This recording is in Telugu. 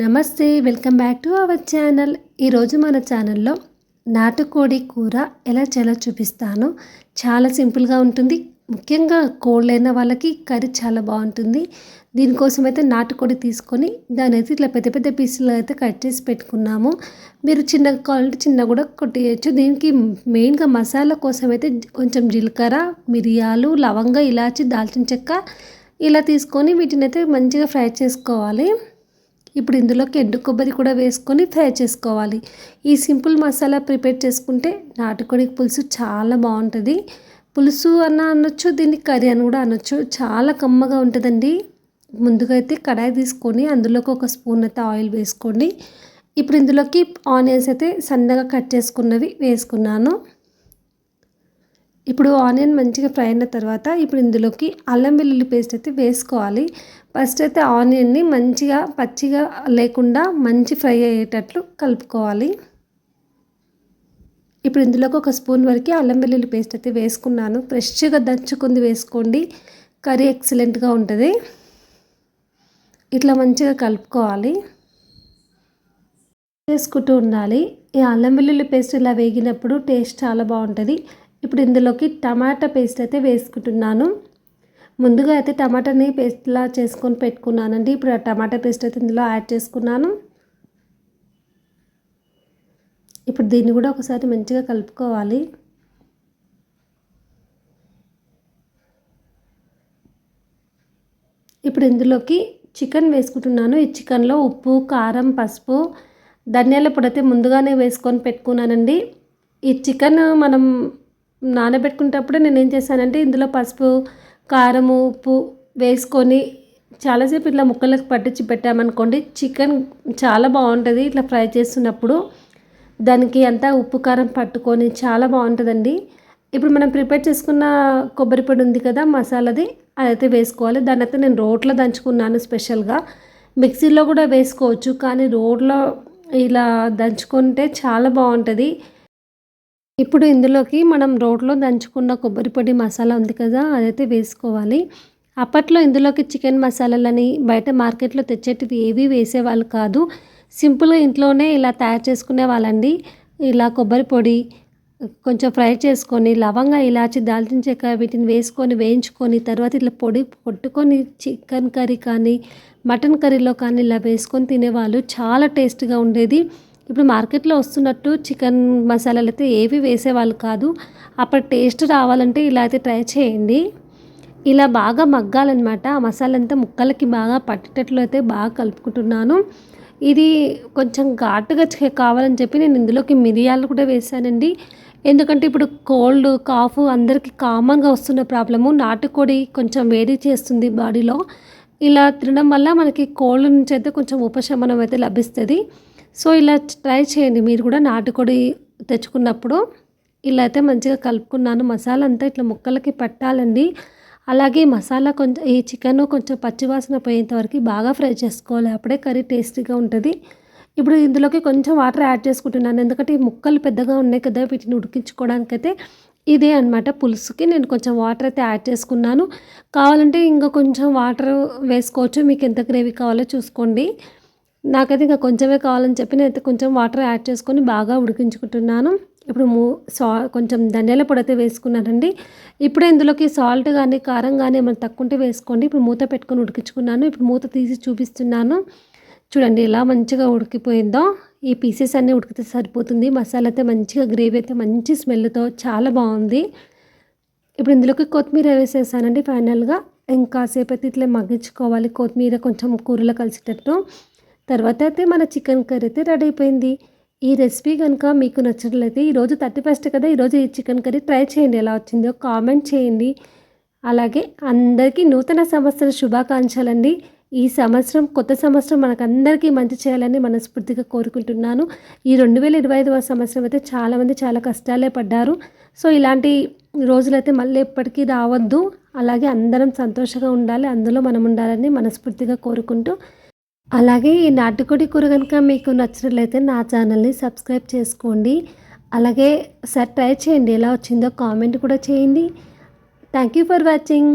నమస్తే welcome back to our channel. ఈరోజు మన ఛానల్లో నాటుకోడి కూర ఎలా చేయాలో చూపిస్తాను. చాలా సింపుల్గా ఉంటుంది. ముఖ్యంగా కోల్డ్ అయిన వాళ్ళకి కర్రీ చాలా బాగుంటుంది. దీనికోసం అయితే నాటుకోడి తీసుకొని దాని అయితే ఇట్లా పెద్ద పెద్ద పీసులు అయితే కట్ చేసి పెట్టుకున్నాము. మీరు చిన్నగా కావాలంటే చిన్న కూడా కొట్టేయచ్చు. దీనికి మెయిన్గా మసాలా కోసం అయితే కొంచెం జీలకర్ర మిరియాలు లవంగ ఇలాచి దాల్చిన చెక్క ఇలా తీసుకొని వీటిని అయితే మంచిగా ఫ్రై చేసుకోవాలి. ఇప్పుడు ఇందులోకి ఎండు కొబ్బరి కూడా వేసుకొని ఫ్రై చేసుకోవాలి. ఈ సింపుల్ మసాలా ప్రిపేర్ చేసుకుంటే నాటుకోడి పులుసు చాలా బాగుంటుంది. పులుసు అన్న అనొచ్చు దీన్ని కర్రీ అని కూడా అనొచ్చు. చాలా కమ్మగా ఉంటుందండి. ముందుగా అయితే కడాయి తీసుకొని అందులోకి ఒక స్పూన్ అయితే ఆయిల్ వేసుకోండి. ఇప్పుడు ఇందులోకి ఆనియన్స్ అయితే సన్నగా కట్ చేసుకున్నవి వేసుకున్నాను. ఇప్పుడు ఆనియన్ మంచిగా ఫ్రై అయిన తర్వాత ఇప్పుడు ఇందులోకి అల్లం వెల్లుల్లి పేస్ట్ అయితే వేసుకోవాలి. ఫస్ట్ అయితే ఆనియన్ని మంచిగా పచ్చిగా లేకుండా మంచి ఫ్రై అయ్యేటట్లు కలుపుకోవాలి. ఇప్పుడు ఇందులోకి ఒక స్పూన్ వరకు అల్లం వెల్లుల్లి పేస్ట్ అయితే వేసుకున్నాను. ఫ్రెష్గా దంచుకుంది వేసుకోండి. కర్రీ ఎక్సలెంట్గా ఉంటుంది. ఇట్లా మంచిగా కలుపుకోవాలి. వేసుకుంటూ ఉండాలి. ఈ అల్లం వెల్లుల్లి పేస్ట్ ఇలా వేగినప్పుడు టేస్ట్ చాలా బాగుంటుంది. ఇప్పుడు ఇందులోకి టమాటా పేస్ట్ అయితే వేసుకుంటున్నాను. ముందుగా అయితే టమాటాని పేస్ట్లా చేసుకొని పెట్టుకున్నానండి. ఇప్పుడు ఆ టమాటా పేస్ట్ అయితే ఇందులో యాడ్ చేసుకున్నాను. ఇప్పుడు దీన్ని కూడా ఒకసారి మంచిగా కలుపుకోవాలి. ఇప్పుడు ఇందులోకి చికెన్ వేసుకుంటున్నాను. ఈ చికెన్లో ఉప్పు కారం పసుపు ధనియాల పొడి అయితే ముందుగానే వేసుకొని పెట్టుకున్నానండి. ఈ చికెన్ మనం నానబెట్టుకునేటప్పుడే నేను ఏం చేశానంటే ఇందులో పసుపు కారము ఉప్పు వేసుకొని చాలాసేపు ఇట్లా ముక్కలకు పట్టించి పెట్టామనుకోండి చికెన్ చాలా బాగుంటుంది ఇట్లా ఫ్రై చేస్తున్నప్పుడు. దానికి అంతా ఉప్పు కారం పట్టుకొని చాలా బాగుంటుందండి. ఇప్పుడు మనం ప్రిపేర్ చేసుకున్న కొబ్బరి పొడి ఉంది కదా మసాలాది అదైతే వేసుకోవాలి. దాని అయితే నేను రోట్లో దంచుకున్నాను స్పెషల్గా. మిక్సీలో కూడా వేసుకోవచ్చు కానీ రోడ్లో ఇలా దంచుకుంటే చాలా బాగుంటుంది. ఇప్పుడు ఇందులోకి మనం రోట్లో దంచుకున్న కొబ్బరి పొడి మసాలా ఉంది కదా అదైతే వేసుకోవాలి. అప్పట్లో ఇందులోకి చికెన్ మసాలాలని బయట మార్కెట్లో తెచ్చేటివి ఏవి వేసేవాళ్ళు కాదు. సింపుల్గా ఇంట్లోనే ఇలా తయారు చేసుకునే వాళ్ళండి. ఇలా కొబ్బరి పొడి కొంచెం ఫ్రై చేసుకొని లవంగా ఇలాచి దాల్చిన చెక్క వీటిని వేసుకొని వేయించుకొని తర్వాత ఇట్లా పొడి కొట్టుకొని చికెన్ కర్రీ కానీ మటన్ కర్రీలో కానీ ఇలా వేసుకొని తినేవాళ్ళు. చాలా టేస్ట్గా ఉండేది. ఇప్పుడు మార్కెట్లో వస్తున్నట్టు చికెన్ మసాలాలు అయితే ఏవి వేసేవాళ్ళు కాదు. అప్పుడు టేస్ట్ రావాలంటే ఇలా అయితే ట్రై చేయండి. ఇలా బాగా మగ్గాలన్నమాట. ఆ మసాలా అంతా ముక్కలకి బాగా పట్టేటట్లు అయితే బాగా కలుపుకుంటున్నాను. ఇది కొంచెం ఘాటుగా కావాలని చెప్పి నేను ఇందులోకి మిరియాలు కూడా వేసానండి. ఎందుకంటే ఇప్పుడు కోల్డ్ కాఫ్ అందరికీ కామన్గా వస్తున్న ప్రాబ్లము. నాటుకోడి కొంచెం వేడి చేస్తుంది బాడీలో. ఇలా తినడం వల్ల మనకి కోల్డ్ నుంచి అయితే కొంచెం ఉపశమనం అయితే లభిస్తుంది. సో ఇలా ట్రై చేయండి. మీరు కూడా నాటుకోడి తెచ్చుకున్నప్పుడు ఇలా అయితే మంచిగా కలుపుకున్నాను. మసాలా అంతా ఇట్లా ముక్కలకి పట్టాలండి. అలాగే మసాలా కొంచెం ఈ చికెన్ కొంచెం పచ్చివాసన పోయేంత వరకు బాగా ఫ్రై చేసుకోవాలి. అప్పుడే కర్రీ టేస్టీగా ఉంటుంది. ఇప్పుడు ఇందులోకి కొంచెం వాటర్ యాడ్ చేసుకుంటున్నాను. ఎందుకంటే ఈ ముక్కలు పెద్దగా ఉన్నాయి కదా వీటిని ఉడికించుకోవడానికైతే ఇదే అనమాట పులుసుకి. నేను కొంచెం వాటర్ అయితే యాడ్ చేసుకున్నాను. కావాలంటే ఇంకా కొంచెం వాటర్ వేసుకోవచ్చు. మీకు ఎంత గ్రేవీ కావాలో చూసుకోండి. నాకైతే ఇంకా కొంచెమే కావాలని చెప్పి నేనైతే కొంచెం వాటర్ యాడ్ చేసుకొని బాగా ఉడికించుకుంటున్నాను. ఇప్పుడు మూ సా కొంచెం ధనియాల పొడి అయితే వేసుకున్నానండి. ఇప్పుడే ఇందులోకి సాల్ట్ కానీ కారం కానీ ఏమైనా తక్కువ ఉంటే వేసుకోండి. ఇప్పుడు మూత పెట్టుకొని ఉడికించుకున్నాను. ఇప్పుడు మూత తీసి చూపిస్తున్నాను. చూడండి ఎలా మంచిగా ఉడికిపోయిందో. ఈ పీసెస్ అన్నీ ఉడికితే సరిపోతుంది. మసాలా అయితే మంచిగా గ్రేవీ అయితే మంచి స్మెల్తో చాలా బాగుంది. ఇప్పుడు ఇందులోకి కొత్తిమీర వేసేసానండి ఫైనల్గా. ఇంకాసేపు అయితే ఇట్లా మగ్గించుకోవాలి. కొత్తిమీర కొంచెం కూరలో కలిసేటట్టు. తర్వాత అయితే మన చికెన్ కర్రీ అయితే రెడీ అయిపోయింది. ఈ రెసిపీ కనుక మీకు నచ్చినట్లయితే ఈరోజు థర్టీ ఫస్ట్ కదా ఈరోజు ఈ చికెన్ కర్రీ ట్రై చేయండి. ఎలా వచ్చిందో కామెంట్ చేయండి. అలాగే అందరికీ నూతన సంవత్సర శుభాకాంక్షలండి. ఈ సంవత్సరం కొత్త సంవత్సరం మనకందరికీ మంచి చేయాలని మనస్ఫూర్తిగా కోరుకుంటున్నాను. ఈ రెండు వేల ఇరవై ఐదవ సంవత్సరం అయితే చాలామంది చాలా కష్టాలే పడ్డారు. సో ఇలాంటి రోజులైతే మళ్ళీ ఎప్పటికీ రావద్దు. అలాగే అందరం సంతోషంగా ఉండాలి. అందులో మనం ఉండాలని మనస్ఫూర్తిగా కోరుకుంటూ అలాగే ఈ నాటుకోడి కూర కనుక మీకు నచ్చినట్లయితే నా ఛానల్ని సబ్స్క్రైబ్ చేసుకోండి. అలాగే సార్ ట్రై చేయండి ఎలా వచ్చిందో కామెంట్ కూడా చేయండి. Thank you for watching.